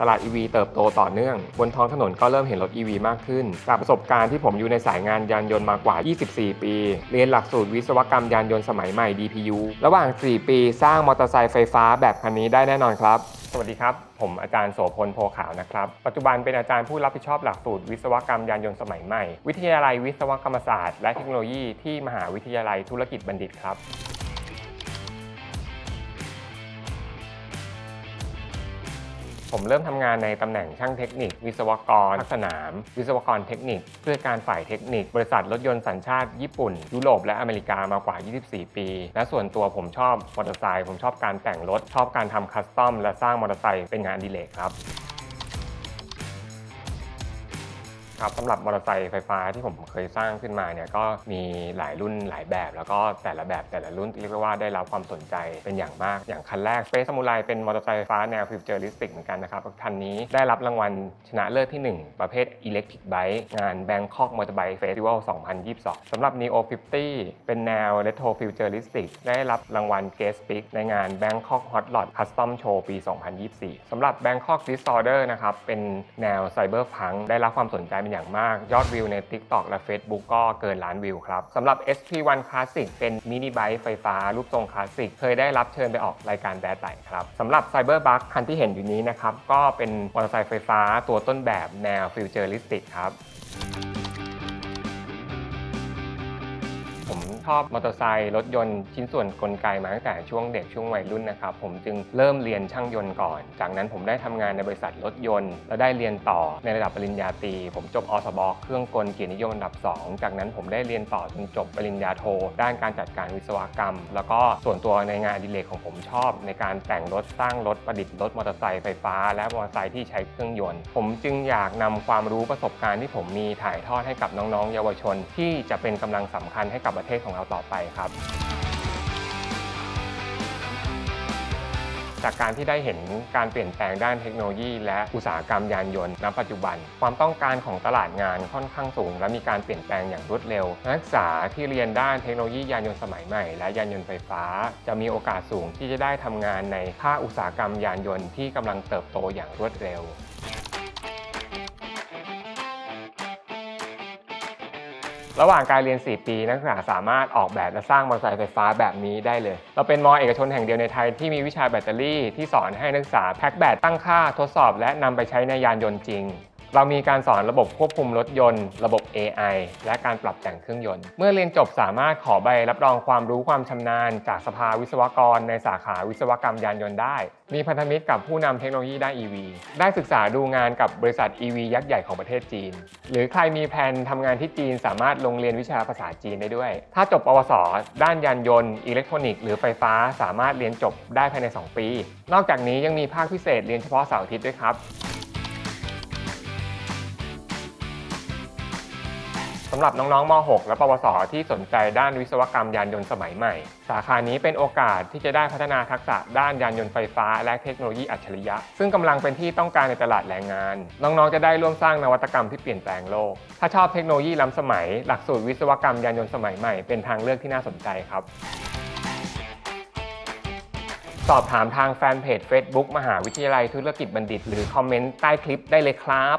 ตลาด EV เติบโตต่อเนื่อง บนท้องถนนก็เริ่มเห็นรถ EV มากขึ้น จากประสบการณ์ที่ผมอยู่ในสายงานยานยนต์มากว่า 24 ปี เรียนหลักสูตรวิศวกรรมยานยนต์สมัยใหม่ DPU ระหว่าง 4 ปี สร้างมอเตอร์ไซค์ไฟฟ้าแบบคันนี้ได้แน่นอนครับ สวัสดีครับ ผมอาจารย์โสพลโพขาวนะครับ ปัจจุบันเป็นอาจารย์ผู้รับผิดชอบหลักสูตรวิศวกรรมยานยนต์สมัยใหม่ วิทยาลัยวิศวกรรมศาสตร์ และเทคโนโลยีที่มหาวิทยาลัยธุรกิจบัณฑิตครับ ผมเริ่มทำงานในตำแหน่งช่างเทคนิค วิศวกรภาคสนาม วิศวกรเทคนิค เพื่อการฝ่ายเทคนิค บริษัทรถยนต์สัญชาติญี่ปุ่น ยุโรปและอเมริกามากว่า 24 ปี และส่วนตัวผมชอบมอเตอร์ไซค์ผมชอบการแต่งรถ ชอบการทำคัสตอมและสร้างมอเตอร์ไซค์เป็นงานอดิเลกครับ ครับสำหรับมอเตอร์ไซค์ไฟฟ้าที่ผมเคยสร้างขึ้นมาเนี่ยก็มีหลายรุ่นหลายแบบ แล้วก็แต่ละแบบแต่ละรุ่นเรียกว่าได้รับความสนใจเป็นอย่างมาก อย่างคันแรก Space Samurai เป็นมอเตอร์ไซค์ไฟฟ้าแนวฟิวเจอริสติกเหมือนกันนะครับคันนี้ได้รับรางวัลชนะเลิศที่ 1 ประเภท Electric Bike งาน Bangkok Motorbike Festival 2022 สำหรับ Neo 50 เป็นแนว Retro Futuristic ได้รับรางวัล Guest Pick ในงาน Bangkok Hot Rod Custom Show ปี 2024 สำหรับ Bangkok Disorder นะครับเป็นแนว Cyberpunk ได้รับความสนใจเป็นอย่างมาก ยอดวิวใน TikTok และ Facebook ก็เกินล้านวิวครับสำหรับ SP1 Classic เป็นมินิไบค์ไฟฟ้ารูปทรงคลาสสิก เคยได้รับเชิญไปออกรายการแบดไ g ครับสำหรับ Cyberbug คันที่เห็นอยู่นี้นะครับ ก็เป็นมอเตอร์ไซค์ไฟฟ้าตัวต้นแบบแนวฟิวเจอริสติกครับ ผมชอบมอเตอร์ไซค์รถยนต์ชิ้นส่วนกลไกมาตั้งแต่ช่วงเด็กช่วงวัยรุ่นนะครับ ผมจึงเริ่มเรียนช่างยนต์ก่อน จากนั้นผมได้ทำงานในบริษัทรถยนต์ แล้วได้เรียนต่อในระดับปริญญาตรีผมจบอสบเครื่องกลเกียรตินิยมอันดับ 2 จากนั้นผมได้เรียนต่อจนจบปริญญาโท ด้านการจัดการวิศวกรรม แล้วก็ส่วนตัวในงานอดิเรกของผมชอบ ในการแต่งรถสร้างรถประดิษฐ์รถมอเตอร์ไซค์ไฟฟ้า และมอเตอร์ไซค์ที่ใช้เครื่องยนต์ ผมจึงอยากนำความรู้ประสบการณ์ที่ผมมีถ่ายทอดให้กับน้องๆ เยาวชน ที่จะเป็นกำลังสำคัญให้กับประเทศของเราต่อไปครับ จากการที่ได้เห็นการเปลี่ยนแปลงด้านเทคโนโลยี และอุตสาหกรรมยานยนต์ณปัจจุบัน ความต้องการของตลาดงานค่อนข้างสูง และมีการเปลี่ยนแปลงอย่างรวดเร็ว นักศึกษาที่เรียนด้านเทคโนโลยียานยนต์สมัยใหม่ และยานยนต์ไฟฟ้า จะมีโอกาสสูงที่จะได้ทำงานในภาคอุตสาหกรรมยานยนต์ที่กำลังเติบโตอย่างรวดเร็ว ระหว่างการเรียน 4 ปีนักศึกษาสามารถออกแบบและสร้างมอเตอร์ไซค์ไฟฟ้าแบบนี้ได้เลย เราเป็นมอเอกชนแห่งเดียวในไทยที่มีวิชาแบตเตอรี่ที่สอนให้นักศึกษาแพ็คแบตตั้งค่าทดสอบ และนำไปใช้ในยานยนต์จริง เรามีการสอนระบบควบคุมรถยนต์ ระบบ AI และการปรับแต่งเครื่องยนต์ เมื่อเรียนจบสามารถขอใบรับรองความรู้ความชำนาญ จากสภาวิศวกรในสาขาวิศวกรรมยานยนต์ได้ มีพันธมิตรกับผู้นำเทคโนโลยีด้าน EV ได้ศึกษาดูงานกับบริษัท EV ยักษ์ใหญ่ของประเทศจีน หรือใครมีแผนทำงานที่จีนสามารถลงเรียนวิชาภาษาจีนได้ด้วย ถ้าจบปวส ด้านยานยนต์อิเล็กทรอนิกส์หรือไฟฟ้าสามารถเรียนจบได้ภายใน 2 ปี นอกจากนี้ยังมีภาคพิเศษเรียนเฉพาะเสาร์อาทิตย์ด้วยครับ สำหรับน้องๆม .6 และปวส ที่สนใจด้านวิศวกรรมยานยนต์สมัยใหม่ สาขานี้เป็นโอกาสที่จะได้พัฒนาทักษะด้านยานยนต์ไฟฟ้า และเทคโนโลยีอัจฉริยะ ซึ่งกำลังเป็นที่ต้องการในตลาดแรงงาน น้องๆ จะได้ร่วมสร้างนวัตกรรมที่เปลี่ยนแปลงโลก ถ้าชอบเทคโนโลยีล้ำสมัย หลักสูตรวิศวกรรมยานยนต์สมัยใหม่เป็นทางเลือกที่น่าสนใจครับสอบถามทางแฟนเพจ Facebook มหาวิทยาลัยธุรกิจบัณฑิต หรือคอมเมนต์ใต้คลิปได้เลยครับ